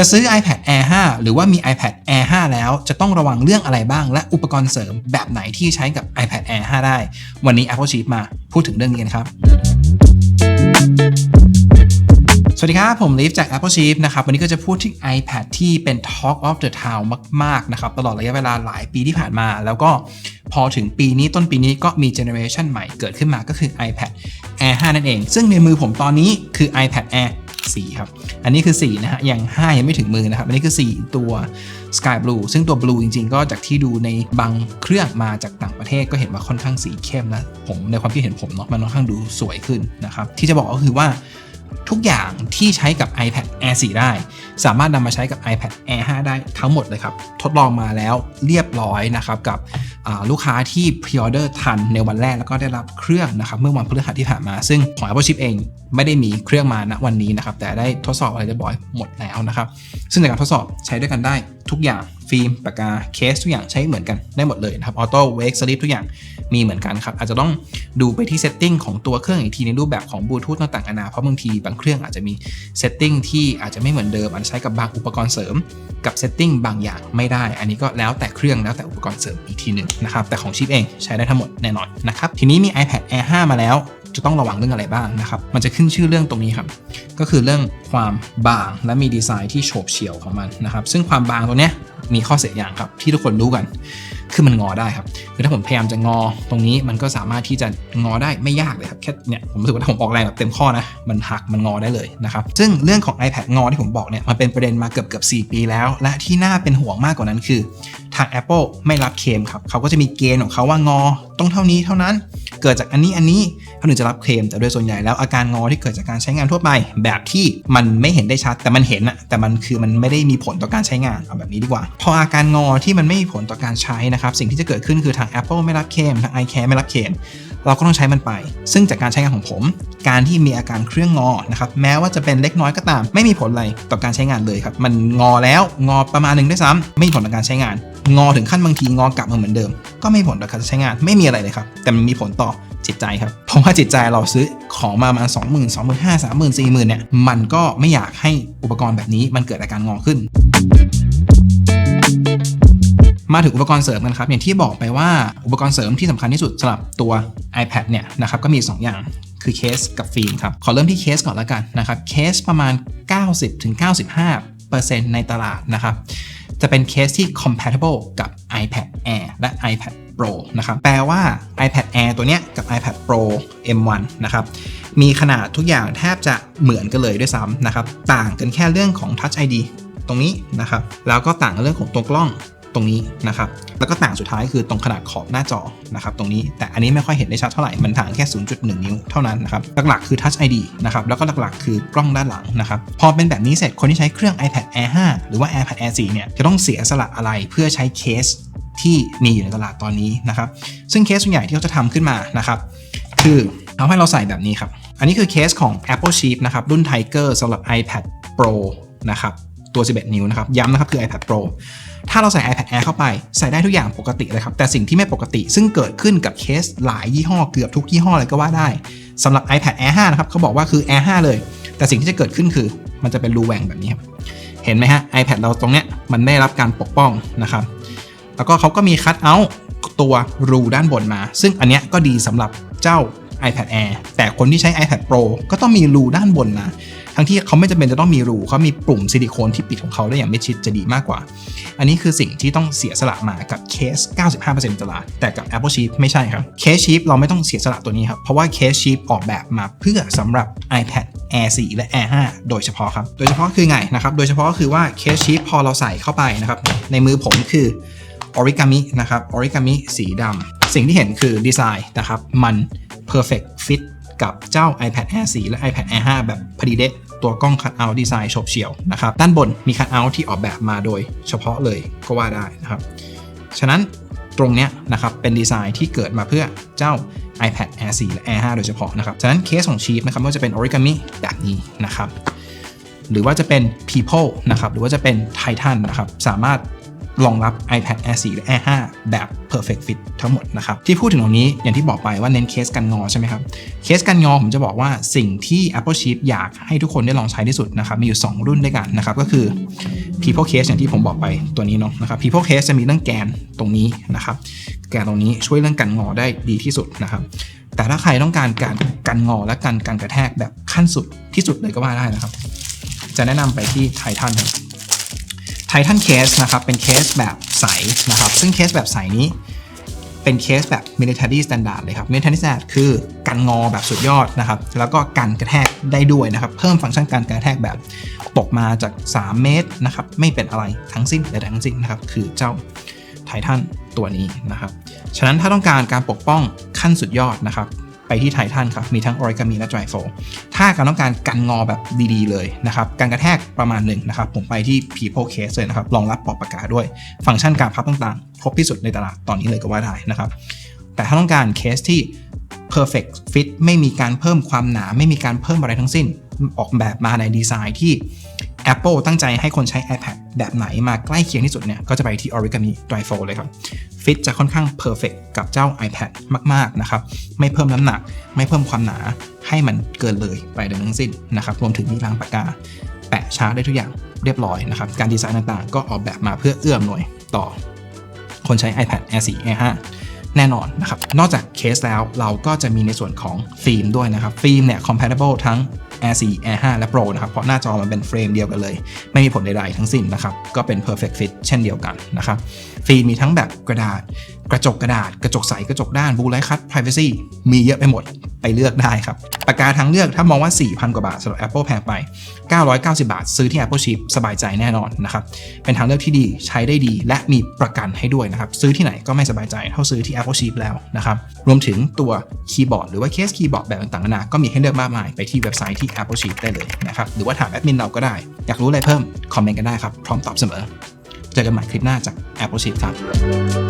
จะซื้อ iPad Air 5 หรือว่ามี iPad Air 5 แล้ว จะต้องระวังเรื่องอะไรบ้าง และอุปกรณ์เสริมแบบไหนที่ใช้กับ iPad Air 5 ได้ วันนี้ Apple Chief มาพูดถึงเรื่องนี้กันครับสวัสดีครับ ผมลิฟจาก Apple Chief นะครับ วันนี้ก็จะพูดถึง iPad ที่เป็น Talk of the Town มาก ๆ นะครับ ตลอดระยะเวลาหลายปีที่ผ่านมา แล้วก็พอถึงปีนี้ต้นปีนี้ก็มีเจเนอเรชันใหม่เกิดขึ้นมาก็คือ iPad Air 5 นั่นเอง ซึ่งในมือผมตอนนี้คือ iPad Air 4 ครับ อันนี้คือ 4 นะฮะ ยัง 5 ยังไม่ถึงมือนะครับ อันนี้คือ 4 ตัว Sky Blue ซึ่งตัว Blue จริง ๆ ก็จากที่ดูในบางเครื่องมาจากต่างประเทศก็เห็นว่าค่อนข้างสีเข้มนะผมในความคิดเห็นผมเนาะมันค่อนข้างดูสวยขึ้นนะครับที่จะบอกก็คือว่า ทุกอย่างที่ใช้กับ iPad Air 4 ได้ สามารถนำมาใช้กับ iPad Air 5 ได้ทั้งหมดเลยครับ ทดลองมาแล้วเรียบร้อยนะครับกับลูกค้าที่พ r ออเดอร์ทันในวันแรกแล้วก็ได้รับเครื่องนะครับเมื่อวันพฤหัสที่ผ่านมา ซึ่งของ Apple Chip เองไม่ได้มีเครื่องมาณวันนี้นะครับแต่ได้ทดสอบอะไรเรียบร้อยหมดแล้วนะครับซึ่งในการทดสอบใช้ด้วยกันได้ทุกอย่าง ฟิล์มปากกาเคสทุกอย่างใช้เหมือนกันได้หมดเลยนะครับออโต้เวกสลิปทุกอย่างมีเหมือนกันครับ อาจจะต้องดูไปที่เซตติ้งของตัวเครื่องอีกทีในรูปแบบของบลูทูธต่างๆนานาเพราะบางทีบางเครื่องอาจจะมีเซตติ้งที่อาจจะไม่เหมือนเดิมอาจจะใช้กับบางอุปกรณ์เสริม กับเซตติ้งบางอย่างไม่ได้ อันนี้ก็แล้วแต่เครื่องแล้วแต่อุปกรณ์เสริมอีกทีหนึ่งนะครับแต่ของชิปเองใช้ได้ทั้งหมดแน่นอนนะครับทีนี้มี iPad Air 5 มาแล้วจะต้องระวังเรื่องอะไรบ้างนะครับ มันจะขึ้นชื่อเรื่องตรงนี้ครับ ก็คือเรื่องความบางและมีดีไซน์ที่โฉบเฉี่ยวของมันนะครับ ซึ่งความบางตัวเนี้ย มีข้อเสียอย่างครับ ที่ทุกคนรู้กัน คือมันงอได้ครับคือถ้าผมพยายามจะงอตรงนี้มันก็สามารถที่จะงอได้ไม่ยากเลยครับแค่เนี่ยผมรู้สึกว่าถ้าผมออกแรงแบบเต็มข้อนะมันหักมันงอได้เลยนะครับซึ่งเรื่องของ iPad งอที่ผมบอกเนี่ยมันเป็นประเด็นมาเกือบเกือบ4ปีแล้ว และที่น่าเป็นห่วงมากกว่านั้นคือ ทาง Apple ไม่รับเคมครับเขาก็จะมีเกณฑ์ของเขาว่างอต้องเท่านี้เท่านั้น เกิดจากอันนี้อันนี้ เขาถึงจะรับเคลมแต่โดยส่วนใหญ่แล้วอาการงอที่เกิดจากการใช้งานทั่วไป แบบที่มันไม่เห็นได้ชัดแต่มันเห็นอะแต่มันคือมันไม่ได้มีผลต่อการใช้งานเอาแบบนี้ดีกว่า พออาการงอที่มันไม่มีผลต่อการใช้นะครับสิ่งที่จะเกิดขึ้นคือทาง Apple ไม่รับเคลมทาง iCare ไม่รับเคลมเราก็ต้องใช้มันไป ซึ่งจากการใช้งานของผม การที่มีอาการเครื่องงอนะครับ แม้ว่าจะเป็นเล็กน้อยก็ตาม ไม่มีผลอะไรต่อการใช้งานเลยครับ มันงอแล้วงอประมาณหนึ่งด้วยซ้ำไม่มีผลต่อการใช้งาน งอถึงขั้นบางทีงอกลับมาเหมือนเดิม ก็ไม่มีผลต่อการใช้งาน ไม่มีอะไรเลยครับ แต่มันมีผลต่อ จิตใจครับ เพราะว่าจิตใจเราซื้อของมาประมาณสองหมื่นสองหมื่นห้าสามหมื่นสี่หมื่นเนี่ย มันก็ไม่อยากให้อุปกรณ์แบบนี้มันเกิดอาการงอขึ้นมาถึงอุปกรณ์เสริมกันครับอย่างที่บอกไปว่าอุปกรณ์เสริมที่สำคัญที่สุดสำหรับตัว iPad เนี่ยนะครับก็มี 2 อย่างคือเคสกับฟิล์มครับ ขอเริ่มที่เคสก่อนแล้วกันนะครับเคสประมาณ 90-95%ในตลาดนะครับจะเป็นเคสที่ compatible กับ iPad Air และ iPad Pro นะครับแปลว่า iPad Air ตัวเนี้ยกับ iPad Pro M1 นะครับมีขนาดทุกอย่างแทบจะเหมือนกันเลยด้วยซ้ำนะครับต่างกันแค่เรื่องของ Touch ID ตรงนี้นะครับแล้วก็ต่างเรื่องของตัวกล้องตรงนี้นะครับแล้วก็ต่างสุดท้ายคือตรงขนาดขอบหน้าจอนะครับตรงนี้แต่อันนี้ไม่ค่อยเห็นได้ชัดเท่าไหร่ มันต่างแค่ 0.1 นิ้วเท่านั้นนะครับหลักๆคือ Touch ID นะครับแล้วก็หลักๆคือกล้องด้านหลังนะครับพอเป็นแบบนี้เสร็จคนที่ใช้เครื่อง iPad Air 5 หรือว่า iPad Air 4 เนี่ยจะต้องเสียสละอะไรเพื่อใช้เคส ที่มีอยู่ในตลาดตอนนี้นะครับซึ่งเคสส่วนใหญ่ที่เขาจะทำขึ้นมานะครับคือเอาให้เราใส่แบบนี้ครับ อันนี้คือเคสของ Apple Chief นะครับรุ่น Tiger สำหรับ iPad Pro นะครับตัว 11 นิ้วนะครับย้ำนะครับคือ iPad Pro ถ้าเราใส่ iPad Air เข้าไปใส่ได้ทุกอย่างปกติเลยครับ แต่สิ่งที่ไม่ปกติซึ่งเกิดขึ้นกับเคสหลายยี่ห้อเกือบทุกยี่ห้อเลยก็ว่าได้สำหรับ iPad Air 5 นะครับเขาบอกว่าคือ Air 5 เลย แต่สิ่งที่จะเกิดขึ้นคือมันจะเป็นรูแหว่งแบบนี้ครับเห็นไหมฮะ iPad เราตรงเนี้ยมันไม่ได้รับการปกป้องนะครับ แล้วก็เขาก็มีคัตเอาท์ตัวรูด้านบนมา ซึ่งอันเนี้ยก็ดีสำหรับเจ้า iPad Air แต่คนที่ใช้ iPad Pro ก็ต้องมีรูด้านบนนะ ทั้งที่เขาไม่จำเป็นจะต้องมีรูเขามีปุ่มซิลิโคนที่ปิดของเขาได้อย่างไม่ชิดจะดีมากกว่า อันนี้คือสิ่งที่ต้องเสียสละมากับเคส 95%ตลาด แต่กับ Apple Chip ไม่ใช่ครับ เคสชิปเราไม่ต้องเสียสละตัวนี้ครับ เพราะว่าเคสชิปออกแบบมาเพื่อสำหรับ iPad Air 4 และ Air 5 โดยเฉพาะครับ โดยเฉพาะคือไงนะครับ โดยเฉพาะก็คือว่าเคสชิปพอเราใส่เข้าไปนะครับ ในมือผมคือ Origami นะครับ Origami สีดำสิ่งที่เห็นคือดีไซน์นะครับ มัน perfect fit กับเจ้า iPad Air 4 และ iPad Air 5 แบบพอดีเดะตัวกล้องคั t เอาท์ดีไซน์ฉบเฉี่ยวนะครับ ด้านบนมีคั t เอาท์ที่ออกแบบมาโดยเฉพาะเลยก็ว่าได้นะครับ ฉะนั้นตรงเนี้ยนะครับเป็นดีไซน์ที่เกิดมาเพื่อเจ้า iPad Air 4 และ Air 5 โดยเฉพาะนะครับ ฉะนั้นเคสของชีฟนะครับไม่ว่าจะเป็น Origami แบบนี้นะครับ หรือว่าจะเป็น People นะครับ หรือว่าจะเป็น Titan นะครับ สามารถ รองรับ iPad Air 4 และ Air 5 แบบ perfect fit ทั้งหมดนะครับ ที่พูดถึงตรงนี้อย่างที่บอกไปว่าเน้นเคสกันงอใช่ไหมครับ เคสกันงอผมจะบอกว่าสิ่งที่ Apple Chip อยากให้ทุกคนได้ลองใช้ที่สุดนะครับ มีอยู่ 2 รุ่นด้วยกันนะครับ ก็คือ people case อย่างที่ผมบอกไปตัวนี้เนาะนะครับ people case จะมีเรื่องแกนตรงนี้นะครับแกนตรงนี้ช่วยเรื่องการงอได้ดีที่สุดนะครับแต่ถ้าใครต้องการการการงอและการการกระแทกแบบขั้นสุดที่สุดเลยก็ว่าได้นะครับ จะแนะนำไปที่ไททันครับ ไททันเคสนะครับ เป็นเคสแบบใสนะครับ ซึ่งเคสแบบใสนี้เป็นเคสแบบ military standard เลยครับ military standard คือการงอแบบสุดยอดนะครับ แล้วก็การกระแทกได้ด้วยนะครับ เพิ่มฟังก์ชันการกระแทกแบบตกมาจาก 3 เมตรนะครับ ไม่เป็นอะไรทั้งสิ้นใดๆทั้งสิ้นนะครับ คือเจ้าไททันตัวนี้นะครับ ฉะนั้นถ้าต้องการการปกป้องขั้นสุดยอดนะครับ ไปที่ไททันครับ มีทั้ง origami และ dry fold ถ้าการต้องการกันงอแบบดีๆเลยนะครับการกระแทกประมาณหนึ่งนะครับ ผมไปที่ people case เลยนะครับรองรับปอกปากกาด้วย ฟังก์ชันการพับต่างๆ ครบที่สุดในตลาดตอนนี้เลยก็ว่าได้นะครับ แต่ถ้าต้องการเคสที่ perfect fit ไม่มีการเพิ่มความหนา ไม่มีการเพิ่มอะไรทั้งสิ้น ออกแบบมาในดีไซน์ที่ Apple ตั้งใจให้คนใช้ iPad แบบไหนมาใกล้เคียงที่สุดเนี่ย ก็จะไปที่ Origami Dry Fold เลยครับ ฟิตจะค่อนข้างเพอร์เฟกกับเจ้า iPad มากๆนะครับไม่เพิ่มน้ำหนัก ไม่เพิ่มความหนาให้มันเกินเลยไปเลยทั้งสิ้นนะครับรวมถึงมีรางปากกา แปะชาร์จได้ทุกอย่างเรียบร้อยนะครับการดีไซน์ต่างๆ ก็ออกแบบมาเพื่อเอื้อมหน่วยต่อ คนใช้ iPad Air 4 Air 5 แน่นอนนะครับ นอกจากเคสแล้วเราก็จะมีในส่วนของฟิล์มด้วยนะครับ ฟิล์มเนี่ย compatible ทั้ง Air 4 Air 5 และ Pro นะครับ เพราะหน้าจอมันเป็นเฟรมเดียวกันเลย ไม่มีผลใดๆทั้งสิ้นนะครับ ก็เป็น perfect fit เช่นเดียวกันนะครับ ฟิล์มมีทั้งแบบกระดาษ กระจกกระดาษ กระจกใส กระจกด้าน blue light cut privacy มีเยอะไปหมด ไปเลือกได้ครับ ปากกาทางเลือกถ้ามองว่า 4,000 กว่าบาทสำหรับ Apple แพงไป 990 บาท ซื้อที่ Apple Chip สบายใจแน่นอนนะครับ เป็นทางเลือกที่ดีใช้ได้ดี และมีประกันให้ด้วยนะครับ ซื้อที่ไหนก็ไม่สบายใจเท่าซื้อที่ Apple Chip แล้วนะครับ รวมถึงตัวคีย์บอร์ดหรือว่าเคสคีย์บอร์ดแบบต่างๆนานาก็มีให้เลือกมากมายไปที่เว็บไซต์ที่ Apple Chip ได้เลยนะครับหรือว่าถามแอดมินเราก็ได้อยากรู้อะไรเพิ่มคอมเมนต์กันได้ครับพร้อมตอบเสมอ เจอกันใหม่คลิปหน้าจาก Apple Chip ครับ